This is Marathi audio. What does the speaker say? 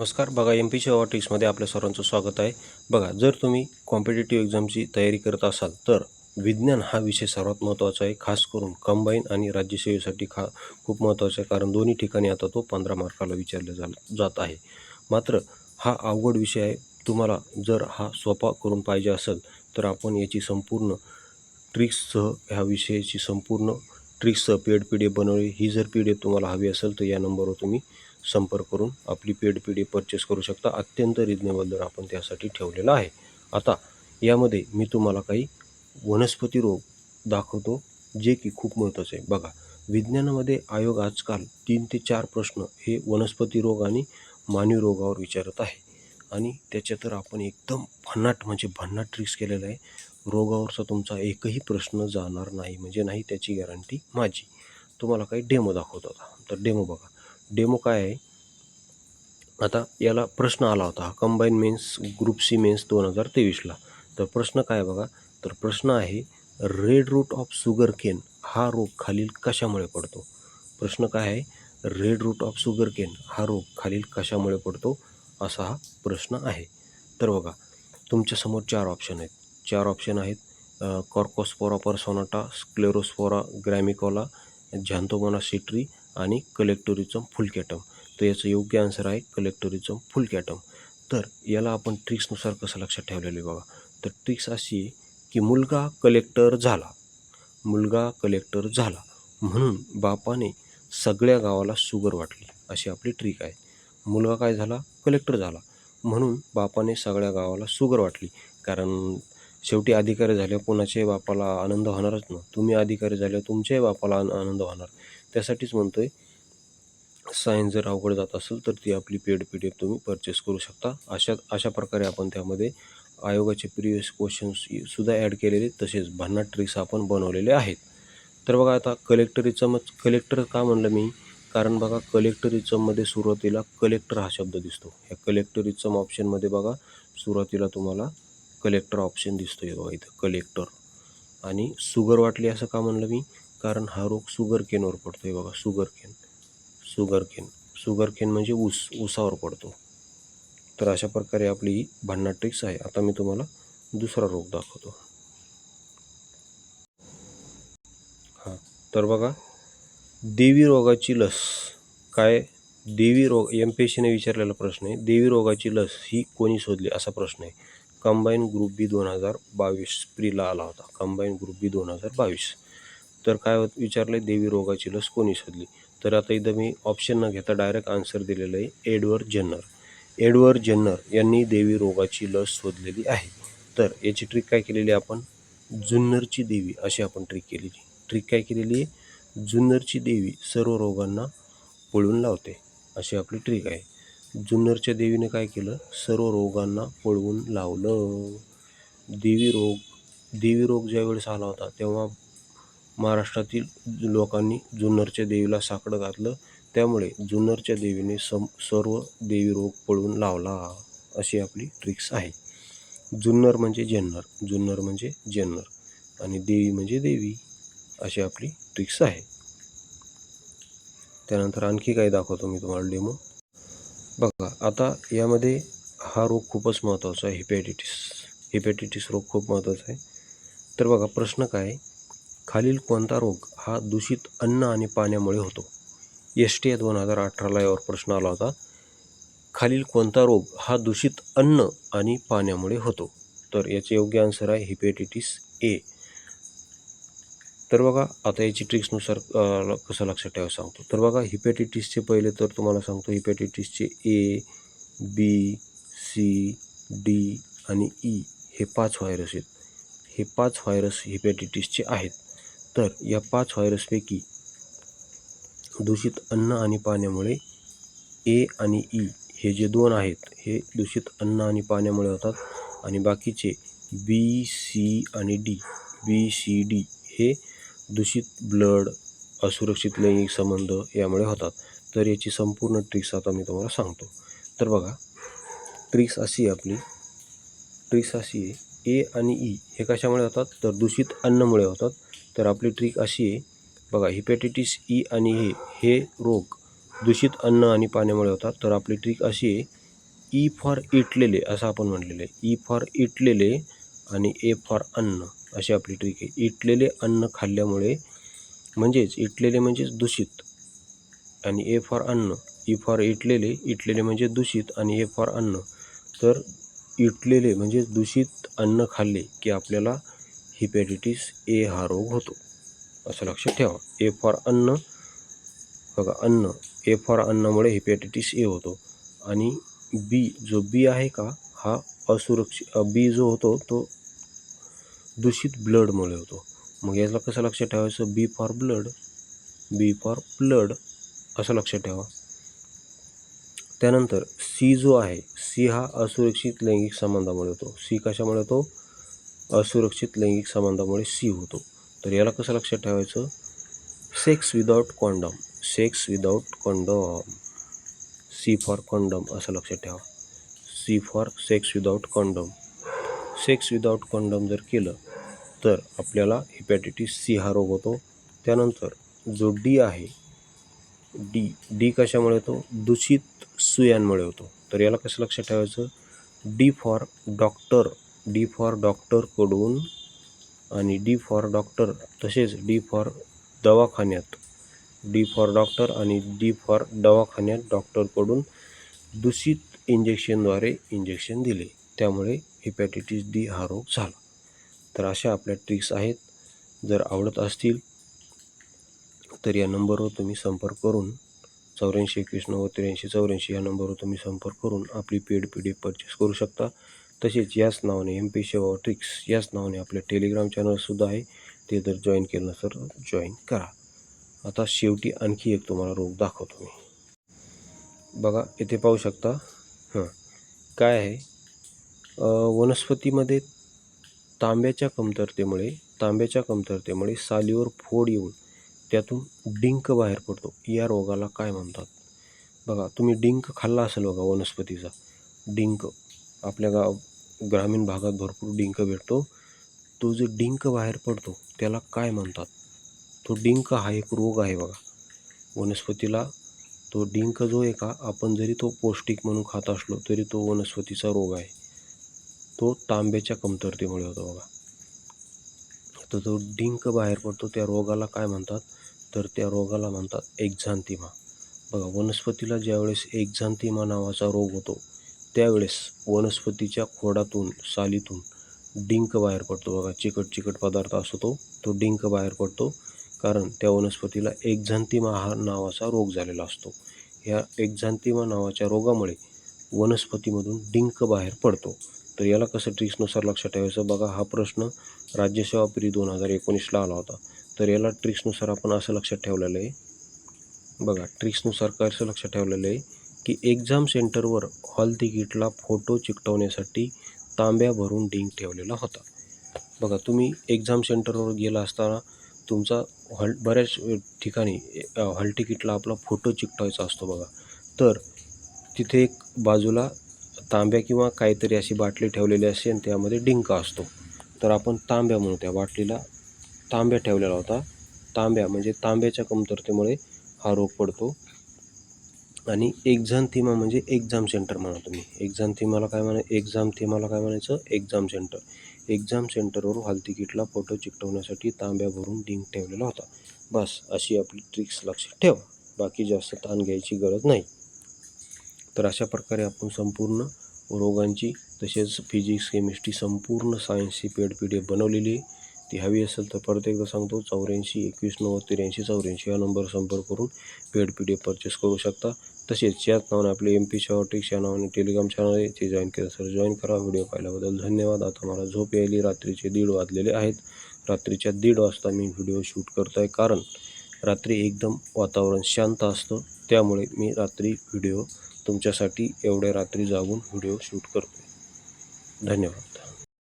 नमस्कार. बघा एम पी सी ट्रिक्समध्ये आपल्या सर्वांचं स्वागत आहे. बघा जर तुम्ही कॉम्पिटेटिव्ह एक्झामची तयारी करत असाल तर विज्ञान हा विषय सर्वात महत्त्वाचा आहे खास करून कंबाईन आणि राज्यसेवेसाठी खा खूप महत्त्वाचा आहे कारण दोन्ही ठिकाणी आता तो पंधरा मार्काला विचारला जा जात आहे. मात्र हा अवघड विषय आहे. तुम्हाला जर हा सोपा करून पाहिजे असेल तर आपण याची संपूर्ण ट्रिक्ससह ह्या विषयाची संपूर्ण ट्रिक्ससह पेड पी डी एफ बनवली. ही जर पी डी एफ तुम्हाला हवी असेल तर या नंबरवर तुम्ही संपर्क करून आपली पेड पी डी परचेस करू शकता. अत्यंत रिजनेबल दर आपण त्यासाठी ठेवलेला आहे. आता यामध्ये मी तुम्हाला काही वनस्पती रोग दाखवतो जे की खूप महत्त्वाचे आहे. बघा विज्ञानामध्ये आयोग आजकाल तीन ते चार प्रश्न हे वनस्पती रोग आणि मानवी रोगावर विचारत आहे. आणि त्याच्या तर आपण एकदम भन्नाट म्हणजे भन्नाट ट्रिक्स केलेलं आहे. रोगावरचा तुमचा एकही प्रश्न जाणार नाही म्हणजे नाही त्याची गॅरंटी माझी. तुम्हाला काही डेमो दाखवतो आता. तर डेमो बघा. डेमो काय आहे? आता याला प्रश्न आला होता. हा combine mains group C mains दोन हजार तेवीसला. तर प्रश्न काय बघा? तर प्रश्न आहे red root of sugar cane हा रोग खालील कशामुळे पडतो? प्रश्न काय आहे? Red root of sugar cane हा रोग खालील कशामुळे पडतो? असा हा प्रश्न आहे. तर बघा तुमच्यासमोर चार ऑप्शन आहेत. चार ऑप्शन आहेत कॉर्कोस्पोरा परसोनाटा स्क्लेरोस्पोरा ग्रॅमिकोला झॅन्थोमोना सिट्री आणि कलेक्टोरिझम फुलकॅटम तर याचं योग्य आन्सर आहे कलेक्टोरिझम फुलकॅटम तर याला आपण ट्रिक्सनुसार कसं लक्षात ठेवलेलं आहे बघा. तर ट्रिक्स अशी आहे की मुलगा कलेक्टर झाला. मुलगा कलेक्टर झाला. म्हणून बापाने सगळ्या गावाला शुगर वाटली. अशी आपली ट्रिक आहे. मुलगा काय झाला? कलेक्टर झाला. म्हणून बापाने सगळ्या गावाला शुगर वाटली. कारण शेवटी अधिकारी झाले कोणाच्याही बापाला आनंद होणारच ना. तुम्ही अधिकारी झाले तुमच्याही बापाला आन आनंद होणार. त्यासाठीच म्हणतोय सायन्स जर अवघड जात असेल तर ती आपली पेड पी डी एफ तुम्ही परचेस करू शकता. अशा अशा प्रकारे आपण त्यामध्ये आयोगाचे प्रिवियस क्वेश्चन्स सुद्धा ॲड केलेले तसेच भन्नाट ट्रिक्स आपण बनवलेले आहेत. तर बघा आता कलेक्टरिझमच कलेक्टर का म्हणलं मी? कारण बघा कलेक्टरिझममध्ये सुरुवातीला कलेक्टर हा शब्द दिसतो. या कलेक्टरिझम ऑप्शनमध्ये बघा सुरुवातीला तुम्हाला कलेक्टर ऑप्शन दिसतो आहे बघा इथं कलेक्टर आणि सुगर वाटली असं का म्हणलं मी? कारण हा रोग शुगर केनवर पडतो आहे बघा sugarcane sugarcane sugarcane म्हणजे ऊस ऊसावर पडतो. तर अशा प्रकारे आपली ही भन्नाट ट्रिक्स आहे. आता मी तुम्हाला दुसरा रोग दाखवतो. हां तर बघा देवी रोगाची लस. काय? देवी रोग एम पी एस सीने विचारलेला प्रश्न आहे. देवी रोगाची लस ही कोणी शोधली? असा प्रश्न आहे. कंबाईन ग्रुप बी दोन हजार बावीस. प्रीला आला होता. कंबाईन ग्रुप बी दोन हजार बावीस. तर काय होत विचारलं आहे देवी रोगाची लस कोणी शोधली? तर आता इथं मी ऑप्शन न घेता डायरेक्ट आन्सर दिलेलं आहे एडवर्ड जेन्नर. एडवर्ड जेन्नर यांनी देवी रोगाची लस शोधलेली आहे. तर याची ट्रिक काय केलेली आहे आपण? जुन्नरची देवी अशी आपण ट्रिक केलेली. ट्रिक काय केलेली आहे? जुन्नरची देवी सर्व रोगांना पळवून लावते. अशी आपली ट्रिक आहे. जुन्नरच्या देवीने काय केलं? सर्व रोगांना पळवून लावलं. देवी रोग देवी रोग ज्यावेळेस आला होता तेव्हा महाराष्ट्रातील लोकांनी जुन्नरच्या देवीला साकडं घातलं. त्यामुळे जुन्नरच्या देवीने सम सर्व देवी रोग पळून लावला अशी आपली ट्रिक्स आहे. जुन्नर म्हणजे जन्नर जुन्नर म्हणजे जन्नर आणि देवी म्हणजे देवी अशी आपली ट्रिक्स आहे. त्यानंतर आणखी काय दाखवतो मी तुम्हाला डेमो बघा आता यामध्ये हा रोग खूपच महत्त्वाचा आहे हिपॅटिटिस हिपॅटिटिस रोग खूप महत्त्वाचा आहे. तर बघा प्रश्न काय आहे? खालील कोणता रोग हा दूषित अन्न आणि पाण्यामुळे होतो? एस टी दोन हजार अठराला यावर प्रश्न आला होता खालील कोणता रोग हा दूषित अन्न आणि पाण्यामुळे होतो? तर याचे योग्य आन्सर आहे हिपॅटिटिस ए तर बघा आता याची ट्रिक्सनुसार कसं लक्षात ठेवा सांगतो. तर बघा हिपॅटिटिसचे पहिले तर तुम्हाला सांगतो हिपॅटिटिसचे ए बी सी डी आणि ई हे पाच व्हायरस आहेत. हे पाच व्हायरस हिपॅटिटिसचे आहेत. तर या पाच व्हायरसपैकी दूषित अन्न आणि पाण्यामुळे ए आणि ई हे जे दोन आहेत हे दूषित अन्न आणि पाण्यामुळे होतात आणि बाकीचे बी सी आणि डी बी सी डी हे दूषित ब्लड असुरक्षित लैंगिक संबंध यामुळे होतात. तर याची संपूर्ण ट्रिक्स आता मी तुम्हाला सांगतो. तर बघा ट्रिक्स अशी आहे आपली. ट्रिक्स अशी आहे ए आणि ई हे कशामुळे होतात? तर दूषित अन्नमुळे होतात. तर आपली ट्रिक अशी आहे. बघा हिपॅटिटिस ई e आणि हे हे रोग दूषित अन्न आणि पाण्यामुळे होतात. तर आपली ट्रिक अशी आहे e ई फॉर इटलेले असं आपण म्हटलेलं आहे. E ई फॉर इटलेले आणि ए फॉर अन्न अशी आपली ट्रिक आहे. इटलेले अन्न खाल्ल्यामुळे म्हणजेच इटलेले म्हणजेच दूषित आणि ए फॉर अन्न ई फॉर इटलेले इटलेले म्हणजे दूषित आणि ए फॉर अन्न. तर इटलेले म्हणजेच दूषित अन्न खाल्ले की आपल्याला हिपॅटिटिस ए हा रोग होतो. असं लक्षात ठेवा. ए फॉर अन्न. बघा अन्न. ए फॉर अन्नामुळे हिपॅटिटिस ए होतो. आणि बी जो बी आहे का हा असुरक्षित बी जो होतो तो दूषित ब्लडमुळे होतो. मग याला कसं लक्षात ठेवायचं? B for blood B for blood असं लक्षात ठेवा. त्यानंतर सी जो आहे सी हा असुरक्षित लैंगिक संबंधामुळे होतो. सी कशामुळे होतो? असुरक्षित लैंगिक संबंधामुळे सी होतो. तर याला कसं लक्षात ठेवायचं? Sex without condom sex without condom C for condom असं लक्षात ठेवा. C for sex without condom sex without condom जर केलं तर आपल्याला हिपॅटिटिस सी हा रोग होतो. त्यानंतर जो डी आहे डी डी कशामुळे होतो? दूषित सुयांमुळे होतो. तर याला कसं लक्षात ठेवायचं? D for doctor D for डॉक्टरकडून आणि डी फॉर डॉक्टर तसेच डी फॉर दवाखान्यात. डी फॉर डॉक्टर आणि डी फॉर दवाखान्यात डॉक्टरकडून दूषित इंजेक्शनद्वारे इंजेक्शन दिले. त्यामुळे हिपॅटिटिस डी हा रोग झाला. तर अशा आपल्या ट्रिक्स आहेत. जर आवडत असतील तर या नंबरवर तुम्ही संपर्क करून चौऱ्याऐंशी एकवीस नव्वद त्र्याऐंशी चौऱ्याऐंशी या नंबरवर तुम्ही संपर्क करून आपली paid P D F purchase करू शकता. तसेच याच नावाने एम पी शेवा ट्रिक्स याच नावाने आपले टेलिग्राम चॅनलसुद्धा आहे. ते जर जॉईन केलं नसेल तर जॉईन करा. आता शेवटी आणखी एक तुम्हाला रोग दाखवतो मी. बघा इथे पाहू शकता. हां. काय आहे? वनस्पतीमध्ये तांब्याच्या कमतरतेमुळे तांब्याच्या कमतरतेमुळे सालीवर फोड येऊन त्यातून डिंक बाहेर पडतो. या रोगाला काय म्हणतात? बघा तुम्ही डिंक खाल्ला असेल बघा वनस्पतीचा. डिंक आपल्या गाव ग्रामीण भागात भरपूर डिंक भेटतो. तो जो डिंक बाहेर पडतो त्याला काय म्हणतात? तो डिंक हा एक रोग आहे बघा. वनस्पतीला तो डिंक जो आहे का आपण जरी तो पौष्टिक म्हणून खात असलो तरी तो वनस्पतीचा रोग आहे. तो तांब्याच्या कमतरतेमुळे होतो बघा. तर जो डिंक बाहेर पडतो त्या रोगाला काय म्हणतात? तर त्या रोगाला म्हणतात एक्झांतिमा. बघा वनस्पतीला ज्यावेळेस एक्झांतिमा नावाचा रोग होतो त्यावेळेस वनस्पतीच्या खोडातून सालीतून डिंक बाहेर पडतो. बघा चिकट चिकट पदार्थ असतो तो. तो डिंक बाहेर पडतो कारण त्या वनस्पतीला एकझांतिमा हा नावाचा रोग झालेला असतो. ह्या एकझांतिमा नावाच्या रोगामुळे वनस्पतीमधून डिंक बाहेर पडतो. तर याला कसं ट्रिक्सनुसार लक्षात ठेवायचं? बघा हा प्रश्न राज्यसेवा पिढी दोन हजार एकोणीसला आला होता. तर याला ट्रिक्सनुसार आपण असं लक्षात ठेवलेलं आहे. बघा ट्रिक्सनुसार कसं लक्षात ठेवलेलं आहे? की एक्झाम सेंटरवर हॉल तिकीटला फोटो चिकटवण्यासाठी तांब्या भरून डिंक ठेवलेला होता. बघा तुम्ही एक्झाम सेंटरवर गेला असताना तुमचा हॉल बऱ्याच ठिकाणी हॉल तिकीटला आपला फोटो चिकटवायचा असतो बघा. तर तिथे एक बाजूला तांब्या किंवा काहीतरी अशी बाटली ठेवलेली असते आणि त्यामध्ये डिंक असतो. तर आपण तांब्या म्हणू त्या बाटलीला. तांब्या ठेवलेला होता. तांब्या म्हणजे तांब्याच्या कमतरतेमुळे हा रोग पडतो. आणि एक्झाम थीमा म्हणजे एक्झाम सेंटर म्हणा तुम्ही. एक्झाम थीमाला काय म्हणा एक्झाम थीमाला काय म्हणायचं? एक्झाम सेंटर एक्झाम सेंटरवर हॉल तिकीटला फोटो चिकटवण्यासाठी तांब्या भरून डिंक ठेवलेला होता. बस अशी आपली ट्रिक्स लक्षात ठेवा. बाकी जास्त ताण घ्यायची गरज नाही. तर अशा प्रकारे आपण संपूर्ण रोगांची तसेच फिजिक्स केमिस्ट्री संपूर्ण सायन्सची पेड पी डी एफ बनवलेली आहे. ती हवी असेल तर परत एकदा सांगतो चौऱ्याऐंशी एकवीस नव्वद त्र्याऐंशी चौऱ्याऐंशी या नंबर संपर्क करून paid P D F purchase करू शकता. तसेच याच नावाने आपले एम पी ट्रिक्स या नावाने टेलिग्राम चॅनल ते जॉईन केलं सर जॉईन करा. व्हिडिओ पाहिल्याबद्दल धन्यवाद. आता मला झोप यायली. रात्रीचे दीड वाजलेले आहेत. रात्रीच्या दीड वाजता मी व्हिडिओ शूट करत आहे कारण रात्री एकदम वातावरण शांत असतं. त्यामुळे मी रात्री व्हिडिओ तुमच्यासाठी एवढ्या रात्री जागून व्हिडिओ शूट करतो धन्यवाद.